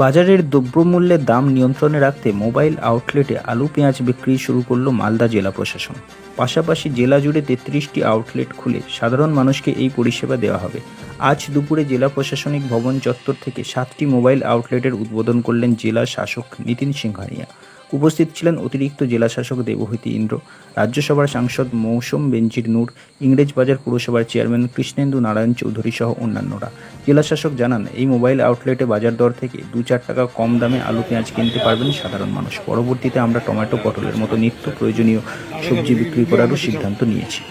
বাজারের দ্রব্যমূল্যের দাম নিয়ন্ত্রণে রাখতে মোবাইল আউটলেটে আলু পেঁয়াজ বিক্রি শুরু করল মালদা জেলা প্রশাসন। পাশাপাশি জেলা জুড়ে তেত্রিশটি আউটলেট খুলে সাধারণ মানুষকে এই পরিষেবা দেওয়া হবে। আজ দুপুরে জেলা প্রশাসনিক ভবন চত্বর থেকে সাতটি মোবাইল আউটলেটের উদ্বোধন করলেন জেলা শাসক নীতিন সিংহানিয়া। উপস্থিত ছিলেন অতিরিক্ত জেলা শাসক দেবহীতি ইন্দ্র, রাজ্যসভার সাংসদ মৌসুম বেঞ্জির নূর, ইংরেজবাজার পুরসভার চেয়ারম্যান কৃষ্ণেন্দু নারায়ণ চৌধুরী সহ অন্যান্যরা। জেলা শাসক জানান, এই মোবাইল আউটলেটে বাজার দর থেকে দু চার টাকা কম দামে আলু, পেঁয়াজ কিনতে পারবেন সাধারণ মানুষ। পরবর্তীতে আমরা টমেটো, পটলের মতো নিত্য প্রয়োজনীয় সবজি বিক্রি করারও সিদ্ধান্ত নিয়েছি।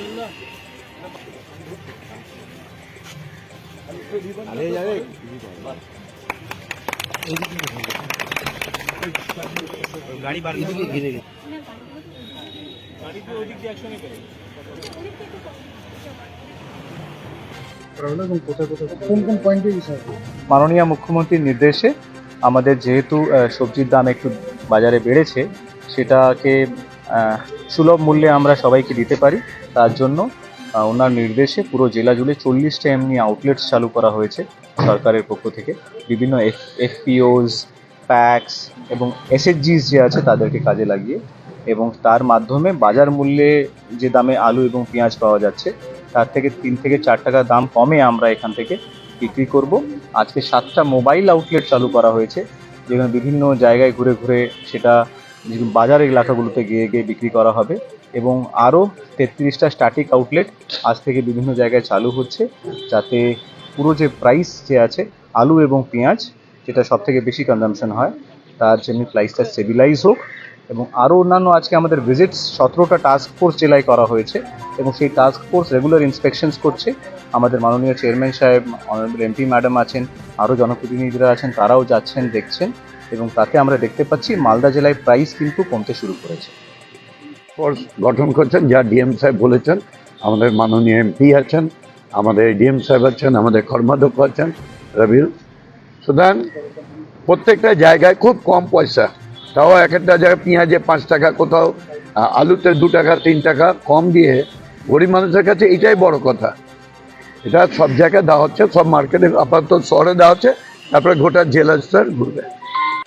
মাননীয় মুখ্যমন্ত্রীর নির্দেশে আমাদের যেহেতু সবজির দাম একটু বাজারে বেড়েছে, সেটাকে সুলভ মূল্যে আমরা সবাইকে দিতে পারি, তার জন্য ওনার নির্দেশে পুরো জেলা জুড়ে চল্লিশটা এমনি আউটলেটস চালু করা হয়েছে সরকারের পক্ষ থেকে। বিভিন্ন এফ এফপিওস প্যাক্স এবং এসএসজিস যে আছে তাদেরকে কাজে লাগিয়ে এবং তার মাধ্যমে বাজার মূল্যে যে দামে আলু এবং পেঁয়াজ পাওয়া যাচ্ছে, তার থেকে তিন থেকে চার টাকা দাম কমে আমরা এখান থেকে বিক্রি করব। আজকে সাতটা মোবাইল আউটলেট চালু করা হয়েছে, যেখানে বিভিন্ন জায়গায় ঘুরে ঘুরে সেটা বাজার এলাকাগুলোতে গিয়ে গিয়ে বিক্রি করা হবে এবং আরও তেত্রিশটা স্ট্যাটিক আউটলেট আজ থেকে বিভিন্ন জায়গায় চালু হচ্ছে যাতে পুরো যে প্রাইস যে আছে, আলু এবং পেঁয়াজ, যেটা সব থেকে বেশি কনজামশন হয়, তার জন্য প্রাইসটা স্টেবিলাইজ হোক এবং আরও অন্যান্য আজকে আমাদের ভিজিটস সতেরোটা টাস্ক ফোর্স জেলায় করা হয়েছে এবং সেই টাস্ক ফোর্স রেগুলার ইন্সপেকশনস করছে। আমাদের মাননীয় চেয়ারম্যান সাহেব অনারেবল এমপি ম্যাডাম আছেন, আরও জনপ্রতিনিধিরা আছেন, তারাও যাচ্ছেন, দেখছেন। এবং তাতে আমরা দেখতে পাচ্ছি, মালদা জেলায় প্রাইস কিন্তু কমতে শুরু করেছে। ফোর্স গঠন করছেন, যা ডিএম সাহেব বলেছেন। আমাদের মাননীয় এমপি আছেন, আমাদের ডিএম সাহেব আছেন, আমাদের কর্মাধ্যক্ষ আছেন রবিউল সুতরাং প্রত্যেকটা জায়গায় খুব কম পয়সা। তাও এক একটা জায়গায় পেঁয়াজে পাঁচ টাকা, কোথাও আলুতে দু টাকা, তিন টাকা কম দিয়ে গরিব মানুষের কাছে এটাই বড় কথা। এটা সব জায়গায় দেওয়া হচ্ছে, সব মার্কেটে আপাতত শহরে দেওয়া হচ্ছে, তারপরে গোটা জেলা স্তর ঘুরবে।